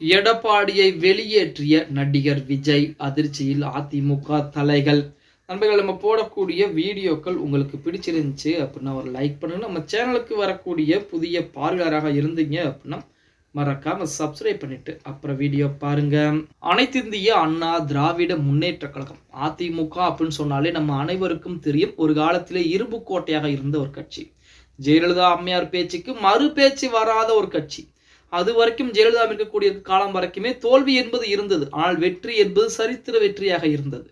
எடப்பாடியை வெளியேற்றிய நடிகர் விஜய் அதிர்ச்சியில் அதிமுக தலைகள். நண்பர்கள் நம்ம போடக்கூடிய வீடியோக்கள் உங்களுக்கு பிடிச்சிருந்துச்சு அப்படின்னா ஒரு லைக் பண்ணுங்க. நம்ம சேனலுக்கு வரக்கூடிய புதிய பார்வையாளராக இருந்தீங்க அப்படின்னா மறக்காம சப்ஸ்கிரைப் பண்ணிட்டு அப்புறம் வீடியோ பாருங்க. அனைத்து இந்திய அண்ணா திராவிட முன்னேற்ற கழகம் அதிமுக அப்படின்னு சொன்னாலே நம்ம அனைவருக்கும் தெரியும். ஒரு காலத்திலே இரும்பு கோட்டையாக இருந்த ஒரு கட்சி. ஜெயலலிதா அம்மையார் பேச்சுக்கு மறு பேச்சு வராத ஒரு கட்சி. அது வரைக்கும் ஜெயலலிதா இருக்கக்கூடிய காலம் வரைக்குமே தோல்வி என்பது இருந்தது. ஆனால் வெற்றி என்பது சரித்திர வெற்றியாக இருந்தது.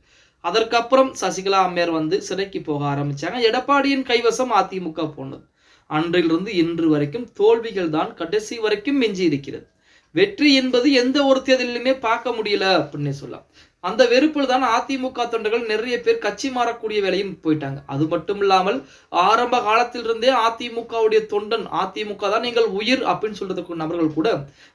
அதற்கப்புறம் சசிகலா அம்மையார் வந்து சிறைக்கு போக ஆரம்பிச்சாங்க. எடப்பாடியின் கைவசம் அதிமுக போனது. அன்றிலிருந்து இன்று வரைக்கும் தோல்விகள் தான் கடைசி வரைக்கும் மிஞ்சி இருக்கிறது வெற்றி என்பது எந்த ஒரு தேர்தலிலுமே பார்க்க முடியல அப்படின்னு சொல்லலாம். அந்த வெறுப்பில் தான் அதிமுக தொண்டர்கள் நிறைய பேர் கட்சி மாறக்கூடிய வேலையும் போயிட்டாங்க. அது மட்டும் இல்லாமல் ஆரம்ப காலத்திலிருந்தே அதிமுகவுடைய தொண்டன் அதிமுக தான் நீங்கள் உயிர் அப்படின்னு சொல்றதுக்கு நபர்கள் கூட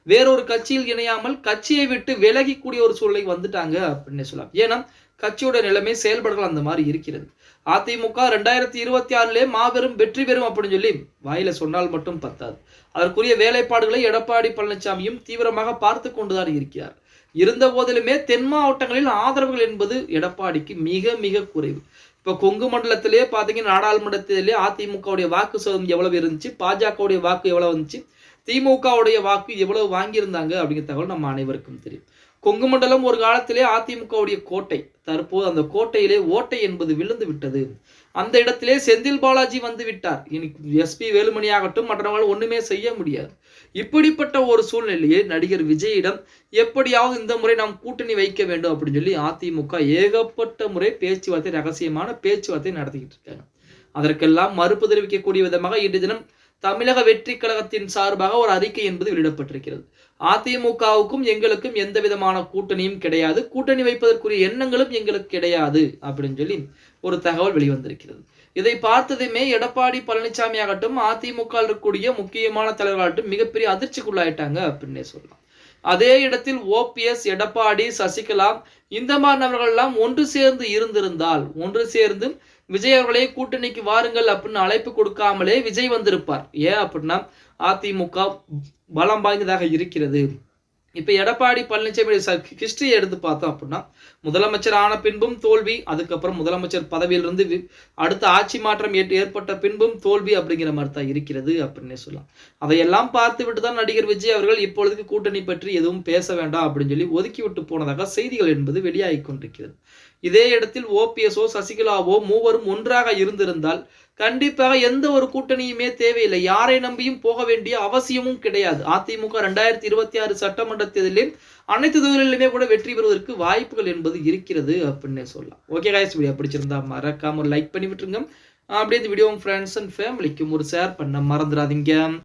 வேறொரு கட்சியில் இணையாமல் கட்சியை விட்டு விலகிக்கூடிய ஒரு சூழ்நிலை வந்துட்டாங்க அப்படின்னு சொல்லலாம். ஏன்னா கட்சியோட நிலைமை செயல்பாடுகள் அந்த மாதிரி இருக்கிறது. அதிமுக ரெண்டாயிரத்தி இருபத்தி ஆறுலே மாபெரும் வெற்றி பெறும் அப்படின்னு சொல்லி வாயில சொன்னால் மட்டும் பத்தாது. அதற்குரிய வேலைப்பாடுகளை எடப்பாடி பழனிசாமியும் தீவிரமாக பார்த்து கொண்டுதான் இருக்கிறார். இருந்த போதிலுமே தென் மாவட்டங்களில் ஆதரவுகள் என்பது எடப்பாடிக்கு மிக மிக குறைவு. இப்போ கொங்கு மண்டலத்திலேயே பார்த்தீங்கன்னா நாடாளுமன்றத்திலே அதிமுகவுடைய வாக்கு சதவீதம் எவ்வளவு இருந்துச்சு? பாஜகவுடைய வாக்கு எவ்வளவு இருந்துச்சு? திமுகவுடைய வாக்கு எவ்வளவு வாங்கியிருந்தாங்க? அப்படிங்கிற தகவல் நம்ம அனைவருக்கும் தெரியும். கொங்கு மண்டலம் ஒரு காலத்திலே அதிமுகவுடைய கோட்டை. தற்போது அந்த கோட்டையிலே ஓட்டை என்பது விழுந்து விட்டது. அந்த இடத்திலே செந்தில் பாலாஜி வந்து விட்டார். இனி எஸ்பி வேலுமணி ஆகட்டும் மற்றவர்கள் ஒண்ணுமே செய்ய முடியாது. இப்படிப்பட்ட ஒரு சூழ்நிலையை நடிகர் விஜயிடம் எப்படியாவது இந்த முறை நாம் கூட்டணி வைக்க வேண்டும் அப்படின்னு சொல்லி அதிமுக ஏகப்பட்ட முறை பேச்சுவார்த்தை ரகசியமான பேச்சுவார்த்தை நடத்திக்கிட்டு இருக்காங்க. அதற்கெல்லாம் மறுப்பு தெரிவிக்கக்கூடிய விதமாக இன்று தினம் தமிழக வெற்றி கழகத்தின் சார்பாக ஒரு அறிக்கை என்பது வெளியிடப்பட்டிருக்கிறது. அதிமுகவுக்கும் எங்களுக்கும் எந்த விதமான கூட்டணியும் கிடையாது. கூட்டணி வைப்பதற்குரிய எண்ணங்களும் எங்களுக்கு கிடையாது அப்படின்னு சொல்லி ஒரு தகவல் வெளிவந்திருக்கிறது. இதை பார்த்ததுமே எடப்பாடி பழனிசாமி ஆகட்டும் அதிமுக இருக்கக்கூடிய முக்கியமான தலைவர்களாகட்டும் மிகப்பெரிய அதிர்ச்சிக்குள்ளாயிட்டாங்க அப்படின்னே சொல்லலாம். அதே இடத்தில் ஓபிஎஸ் எடப்பாடி சசிகலா இந்த மாதிரி நபர்கள்லாம் ஒன்று சேர்ந்து இருந்திருந்தால் ஒன்று சேர்ந்து விஜய் அவர்களே கூட்டணிக்கு வாருங்கள் அப்படின்னு அழைப்பு கொடுக்காமலே விஜய் வந்திருப்பார். ஏன் அப்படின்னா அதிமுக பலம் வாய்ந்ததாக இருக்கிறது. இப்ப எடப்பாடி பழனிசாமி ஹிஸ்டரி எடுத்து பார்த்தோம் அப்படின்னா முதலமைச்சர் ஆன பின்பும் தோல்வி அதுக்கப்புறம் முதலமைச்சர் பதவியிலிருந்து அடுத்த ஆட்சி மாற்றம் ஏற்று ஏற்பட்ட பின்பும் தோல்வி அப்படிங்கிற மாதிரி தான் இருக்கிறது அப்படின்னு சொல்லலாம். அதையெல்லாம் பார்த்து விட்டு தான் நடிகர் விஜய் அவர்கள் இப்பொழுதுக்கு கூட்டணி பற்றி எதுவும் பேச வேண்டாம் அப்படின்னு சொல்லி ஒதுக்கி விட்டு போனதாக செய்திகள் என்பது வெளியாகி கொண்டிருக்கிறது. இதே இடத்தில் ஓபிஎஸ்ஓ சசிகலாவோ மூவரும் ஒன்றாக இருந்திருந்தால் கண்டிப்பாக எந்த ஒரு கூட்டணியுமே தேவையில்லை. யாரை நம்பியும் போக வேண்டிய அவசியமும் கிடையாது. அதிமுக ரெண்டாயிரத்தி இருபத்தி ஆறு சட்டமன்ற தேர்தலில் அனைத்து தொகுதிகளிலுமே கூட வெற்றி பெறுவதற்கு வாய்ப்புகள் என்பது இருக்கிறது அப்படின்னு சொல்லலாம். ஓகே காய்ஸ் வீடியோ பிடிச்சிருந்தா மறக்காம ஒரு லைக் பண்ணி விட்டுருங்க. அப்படியே இந்த வீடியோ உங்க ஃப்ரெண்ட்ஸ் அண்ட் ஃபேமிலிக்கும் ஒரு ஷேர் பண்ண மறந்துடாதீங்க.